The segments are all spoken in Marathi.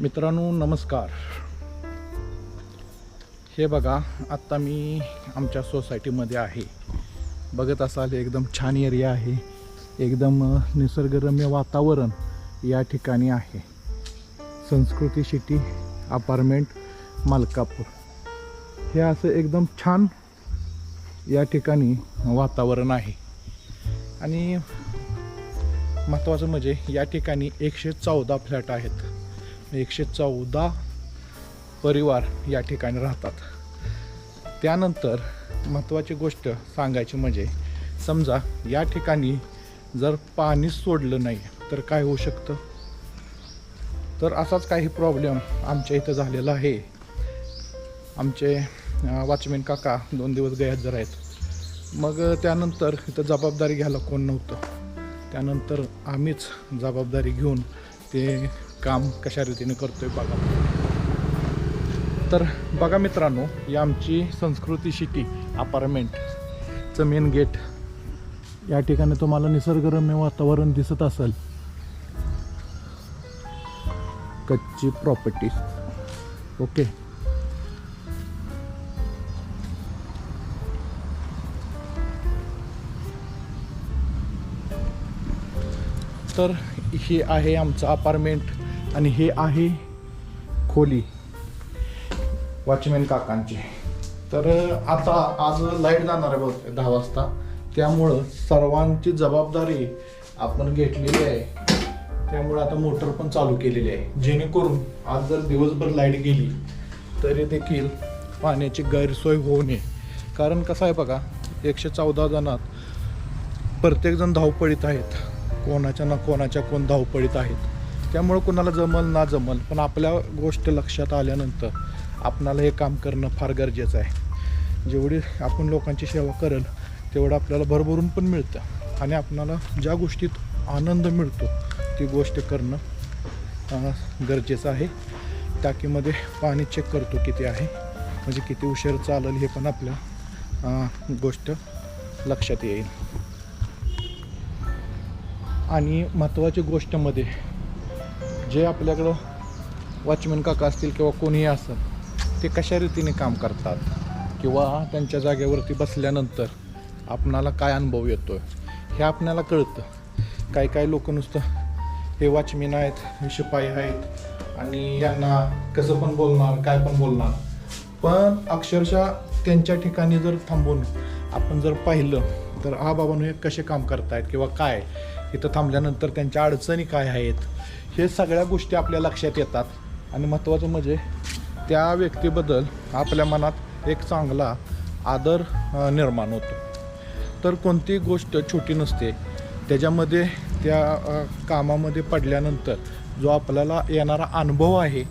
मित्रांनो नमस्कार. हे बघा आत्ता मी आमच्या सोसायटीमध्ये आहे. बघत असाल एकदम छान एरिया आहे. एकदम निसर्गरम्य वातावरण या ठिकाणी आहे. संस्कृती सिटी अपार्टमेंट मलकापूर. हे असं एकदम छान या ठिकाणी वातावरण आहे. आणि महत्त्वाचं म्हणजे या ठिकाणी एकशे चौदा फ्लॅट आहेत. एकशे चौदा परिवार या ठिकाणी राहतात. त्यानंतर महत्त्वाची गोष्ट सांगायची म्हणजे समजा या ठिकाणी जर पाणी सोडलं नाही तर काय होऊ शकतं? तर असाच काही प्रॉब्लेम आमच्या इथं झालेला आहे. आमचे वॉचमेन काका दोन दिवस गैरहजर आहेत. मग त्यानंतर इथं जबाबदारी घ्यायला कोण नव्हतं? त्यानंतर आम्हीच जबाबदारी घेऊन ते काम कशा रीतीने करतोय बघा. तर बघा मित्रांनो ही आमची संस्कृती सिटी अपार्टमेंटचं मेन गेट. या ठिकाणी तुम्हाला निसर्गरम्य वातावरण दिसत असेल. कच्ची प्रॉपर्टी ओके. तर हे आहे आमचं अपार्टमेंट आणि हे आहे खोली. वॉचमॅन काकांची. तर आता आज लाइट जाणार आहे बघ दहा वाजता. त्यामुळं सर्वांची जबाबदारी आपण घेतलेली आहे. त्यामुळे आता मोटर पण चालू केलेली आहे. जेणेकरून आज जर दिवसभर लाइट गेली तरी देखील पाण्याची गैरसोय होऊ नये. कारण कसं आहे बघा एकशे चौदा जणात प्रत्येकजण धावपळीत आहेत. कोणाच्या ना कोणाच्या कोण धावपळीत आहेत. त्यामुळं कोणाला जमल ना जमल. पण आपल्या गोष्ट लक्षात आल्यानंतर आपणाला हे काम करणं फार गरजेचं आहे. जेवढी आपण लोकांची सेवा करेल तेवढं आपल्याला भरभरून पण मिळतं. आणि आपणाला ज्या गोष्टीत आनंद मिळतो ती गोष्ट करणं गरजेचं आहे. टाकीमध्ये पाणी चेक करतो किती आहे. म्हणजे किती उशीर चालेल हे पण आपल्या गोष्ट लक्षात येईल. आणि महत्त्वाची गोष्टमध्ये जे आपल्याकडं वॉचमॅन काका असतील किंवा कोणीही असं ते कशा रीतीने काम करतात? किंवा त्यांच्या जागेवरती बसल्यानंतर आपणाला काय अनुभव येतो हे आपणाला कळतं. काही काही लोक नुसतं हे वॉचमॅन आहेत हे शिपाई आहेत आणि यांना कसं पण बोलणार काय पण बोलणार. पण अक्षरशः त्यांच्या ठिकाणी जर थांबून आपण जर पाहिलं तर हा बाबांनो हे कसे काम करतायत किंवा काय? इथं थांबल्यानंतर त्यांच्या अडचणी काय आहेत? हे सगळ्या गोष्टी आपल्या लक्षात येतात. आणि महत्त्वाचं म्हणजे त्या व्यक्तीबद्दल आपल्या मनात एक चांगला आदर निर्माण होतो. तर कोणती गोष्ट छोटी नसते. त्याच्यामध्ये त्या कामामध्ये पडल्यानंतर जो आपल्याला येणारा अनुभव आहे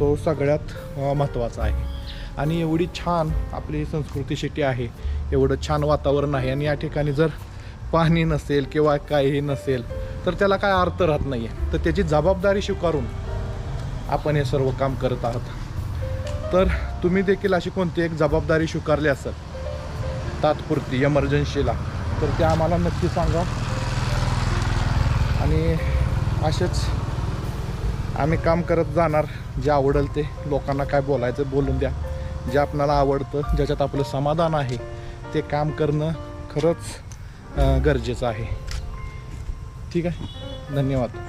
तो सगळ्यात महत्त्वाचा आहे. आणि एवढी छान आपली संस्कृती शेती आहे एवढं छान वातावरण आहे. आणि या ठिकाणी जर पाणी नसेल किंवा काही नसेल तर त्याला काय अर्थ राहत नाही आहे तर त्याची जबाबदारी स्वीकारून आपण हे सर्व काम करत आहात. तर तुम्ही देखील अशी कोणती एक जबाबदारी स्वीकारली असेल तात्पुरती एमर्जन्सीला तर ते आम्हाला नक्की सांगा. आणि असेच आम्ही काम करत जाणार जे आवडेल ते लोकांना काय बोलायचं बोलून द्या. जे आपणाला आवडतं ज्याच्यात आपलं समाधान आहे ते काम करणं खरंच गरजेचं आहे. ठीक आहे. धन्यवाद.